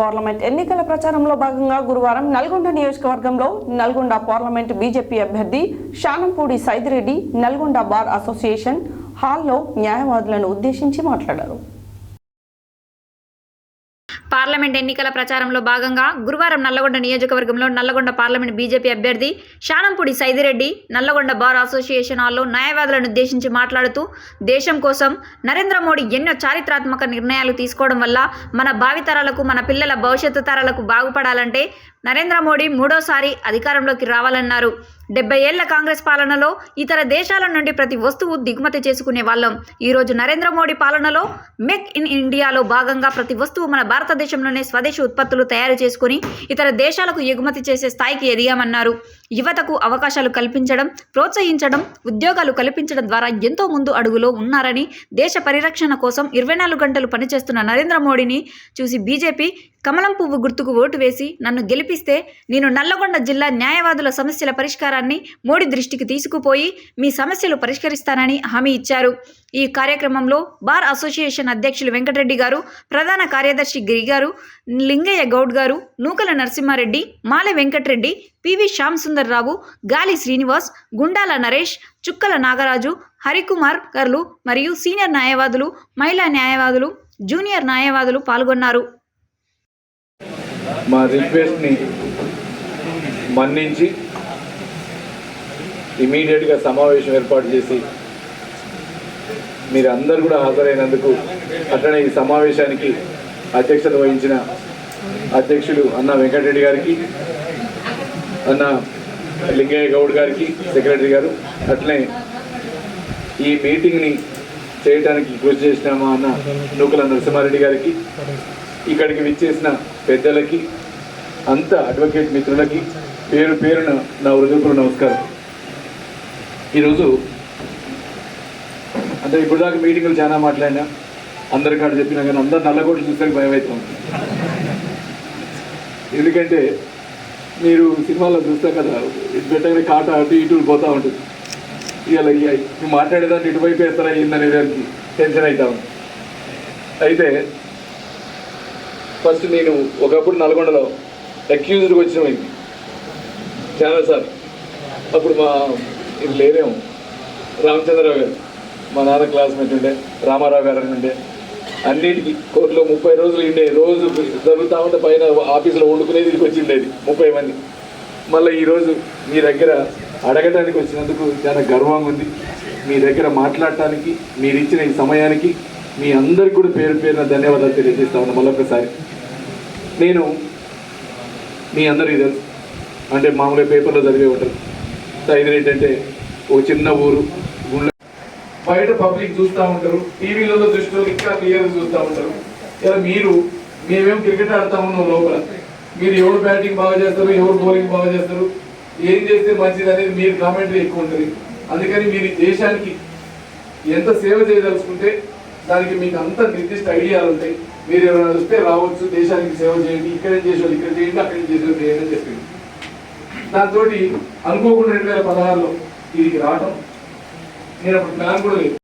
Parliament ఎన్నికల ప్రచారంలో భాగంగా గురువారం నల్గొండ నియోజకవర్గంలో నల్గొండ పార్లమెంట్ బీజేపీ అభ్యర్థి శానంపూడి సైదిరెడ్డి నల్గొండ బార్ అసోసియేషన్ హాల్లో న్యాయవాదులను ఉద్దేశించి మాట్లాడారు. పార్లమెంట్ ఎన్నికల ప్రచారంలో భాగంగా గురువారం నల్లగొండ నియోజకవర్గంలో నల్లగొండ పార్లమెంట్ బీజేపీ అభ్యర్థి శానంపూడి సైదిరెడ్డి నల్లగొండ బార్ అసోసియేషన్ హాల్లో న్యాయవాదులను ఉద్దేశించి మాట్లాడుతూ దేశం కోసం నరేంద్ర మోడీ ఎన్నో చారిత్రాత్మక నిర్ణయాలు తీసుకోవడం వల్ల మన భావితరాలకు మన పిల్లల భవిష్యత్తు తరాలకు బాగుపడాలంటే నరేంద్ర మోడీ మూడోసారి అధికారంలోకి రావాలన్నారు. డెబ్బై ఏళ్ళ కాంగ్రెస్ పాలనలో ఇతర దేశాల నుండి ప్రతి వస్తువు దిగుమతి చేసుకునే వాళ్ళం. ఈరోజు నరేంద్ర మోడీ పాలనలో మేక్ ఇన్ ఇండియాలో భాగంగా ప్రతి వస్తువు మన భారతదేశంలోనే స్వదేశీ ఉత్పత్తులు తయారు చేసుకుని ఇతర దేశాలకు ఎగుమతి చేసే స్థాయికి ఎదిగామన్నారు. యువతకు అవకాశాలు కల్పించడం ప్రోత్సహించడం ఉద్యోగాలు కల్పించడం ద్వారా ఎంతో ముందు అడుగులో ఉన్నారని దేశ పరిరక్షణ కోసం ఇరవై నాలుగు గంటలు పనిచేస్తున్న నరేంద్ర మోడీని చూసి బీజేపీ కమలం పువ్వు గుర్తుకు ఓటు వేసి నన్ను గెలిపిస్తే నేను నల్లగొండ జిల్లా న్యాయవాదుల సమస్యల పరిష్కారాన్ని మోడీ దృష్టికి తీసుకుపోయి మీ సమస్యలు పరిష్కరిస్తానని హామీ ఇచ్చారు. ఈ కార్యక్రమంలో బార్ అసోసియేషన్ అధ్యక్షులు వెంకటరెడ్డి గారు ప్రధాన కార్యదర్శి గిరి గారు లింగయ్య గౌడ్ గారు నూకల నరసింహారెడ్డి మాలె వెంకటరెడ్డి పివి శ్యామ్ సుందర్ రావు గాలి శ్రీనివాస్ గుండాల నరేష్ చుక్కల నాగరాజు హరికుమార్ గర్లు మరియు సీనియర్ న్యాయవాదులు మహిళా న్యాయవాదులు జూనియర్ న్యాయవాదులు పాల్గొన్నారు. మా రిక్వెస్ట్ని మన్నించి ఇమీడియట్గా సమావేశం ఏర్పాటు చేసి మీరు అందరు కూడా హాజరైనందుకు అట్లనే ఈ సమావేశానికి అధ్యక్షత వహించిన అధ్యక్షులు అన్న వెంకటరెడ్డి గారికి అన్న లింగయ్య గౌడ్ గారికి సెక్రటరీ గారు అట్లనే ఈ మీటింగ్ని చేయడానికి కృషి చేసినామా అన్న నూకల నరసింహారెడ్డి గారికి ఇక్కడికి విచ్చేసిన పెద్దలకి అంత అడ్వకేట్ మిత్రులకి పేరు పేరున నా హృదయపూర్వ నమస్కారం. ఈరోజు అంటే ఇప్పుడు దాకా మీటింగ్లు చాలా మాట్లాడినా అందరి కాడ చెప్పినా కానీ అందరు నల్లగొడ్లు చూస్తే భయం అవుతాం ఎందుకంటే మీరు సినిమాలో చూస్తే కదా ఇది పెట్టగానే కాట అటు ఇటు పోతూ ఉంటుంది. ఇవాళ ఈ మాట్లాడేదాన్ని ఇటువైపు వేస్తారా అయ్యిందనే దానికి టెన్షన్ అవుతా ఉంది. అయితే ఫస్ట్ నేను ఒకప్పుడు నల్గొండలో అక్యూజ్డ్కి వచ్చినమైంది చాలా సార్. అప్పుడు మా ఇది లేదేమో రామచంద్రరావు గారు. మా నాన్న క్లాస్మేట్ ఉండే రామారావు గారు అని ఉండే. అన్నిటికీ కోర్టులో ముప్పై రోజులు ఉండే రోజు జరుగుతూ ఉంటే పైన ఆఫీసులో వండుకునేది ఇదికి వచ్చిండేది ముప్పై మంది. మళ్ళీ ఈరోజు మీ దగ్గర అడగడానికి వచ్చినందుకు చాలా గర్వంగా ఉంది. మీ దగ్గర మాట్లాడటానికి మీరు ఇచ్చిన ఈ సమయానికి మీ అందరికి కూడా పేరు పేరున ధన్యవాదాలు తెలియజేస్తా ఉన్నాను మళ్ళొకసారి నేను మీ అందరికీ తెలుసు. అంటే మామూలుగా పేపర్లో చదివే ఉంటారు సైజు ఏంటంటే ఒక చిన్న ఊరు గుండె బయట పబ్లిక్ చూస్తూ ఉంటారు. టీవీలలో దృష్టిలో ఇంకా క్లియర్ చూస్తూ ఉంటారు. ఇలా మీరు మేమేం క్రికెట్ ఆడుతా ఉన్నాం లోపల. మీరు ఎవరు బ్యాటింగ్ బాగా చేస్తారు ఎవరు బౌలింగ్ బాగా చేస్తారు? ఏం చేస్తే మంచిది అనేది మీరు కామెంటరీ ఎక్కువ ఉంటుంది. అందుకని మీరు దేశానికి ఎంత సేవ చేయదలుచుకుంటే దానికి మీకు అంత నిర్దిష్ట ఐడియాలు ఉంటాయి. మీరు ఎవరైనా వస్తే రావచ్చు దేశానికి సేవ చేయండి ఇక్కడే చేసేవాళ్ళు ఇక్కడ చేయండి అక్కడ చేసేవాళ్ళు చేయండి అని చెప్పింది దాంతో అనుకోకుండా రెండు వేల పదహారులో వీరికి రావటం నేను అప్పుడు ప్లాన్ కూడా లేదు.